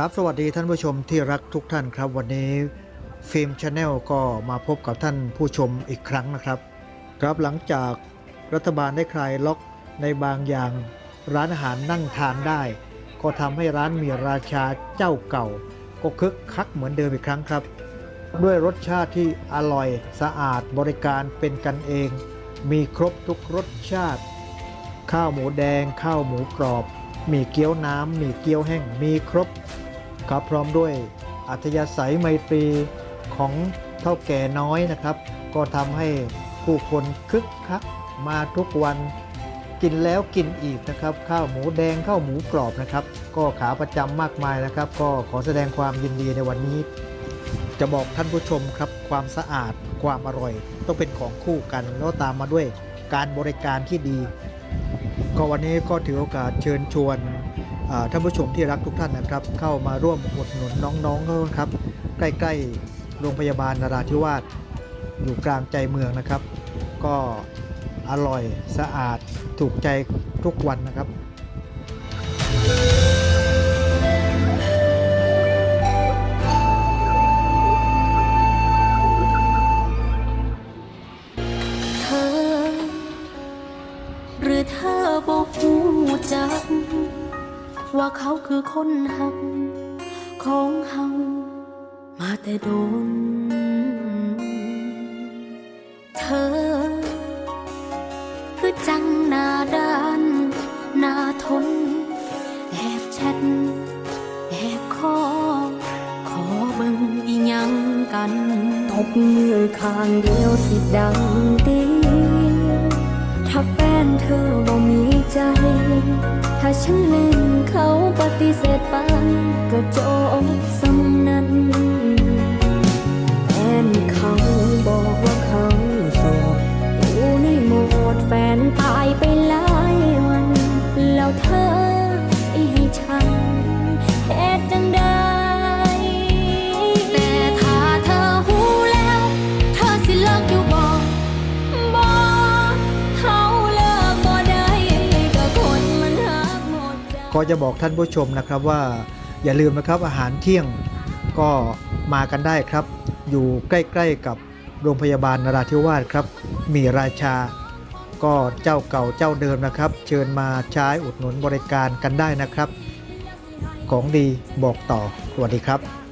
ครับสวัสดีท่านผู้ชมที่รักทุกท่านครับวันนี้ฟิล์มชาแนลก็มาพบกับท่านผู้ชมอีกครั้งนะครับ ครับหลังจากรัฐบาลได้คลายล็อกในบางอย่างร้านอาหารนั่งทานได้ ก็ทำให้ร้านมีราชาเจ้าเก่า ก็คึกคักเหมือนเดิมอีกครั้งครับ ด้วยรสชาติที่อร่อยสะอาดบริการเป็นกันเอง มีครบทุกรสชาติ ข้าวหมูแดง ข้าวหมูกรอบ มีเกี๊ยวน้ำมีเกี๊ยวแห้งมีครบ ครับพร้อมด้วยอัธยาศัยไมตรีของเท่าแก่น้อยนะครับ ก็ทำให้ผู้คนคึกคักมาทุกวันกินแล้วกินอีกนะครับ ข้าวหมูแดงข้าวหมูกรอบนะครับ ก็ขาประจำมากมายนะครับ ก็ขอแสดงความยินดีในวันนี้ จะบอกท่านผู้ชมครับ ความสะอาดความอร่อย ต้องเป็นของคู่กัน แล้วตามมาด้วยการบริการที่ดี ก็วันนี้ก็ถือโอกาสเชิญชวน ท่านผู้ชมที่รักทุกท่านนะครับ เข้ามาร่วมอุดหนุนน้องๆเขาครับ ใกล้ๆโรงพยาบาลนราธิวาสอยู่กลางใจเมืองนะครับ ก็อร่อยสะอาดถูกใจทุกวันนะครับเธอหรือเธอบอกหูจัก ว่าเขาคือคนหัก ของเฮามาแต่โดน เธอ คือจังหน้าด้านหน้าทน แอบแชทแอบคอขอเบิ่งอีหยังกัน ตบมือข้างเดียวสิดังตี ถ้าแฟนเธอบ่มีใจ ถ้าฉันเล่นเขาปฏิเสธไปก็จบ ก็จะบอกท่านผู้ชมนะครับว่าอย่าลืมนะครับอาหารเที่ยงก็มากันได้ครับ อยู่ใกล้ๆกับโรงพยาบาลนราธิวาสครับ มีราชา ก็เจ้าเก่าเจ้าเดิมนะครับ เชิญมาใช้อุดหนุนบริการกันได้นะครับ ของดีบอกต่อสวัสดีครับ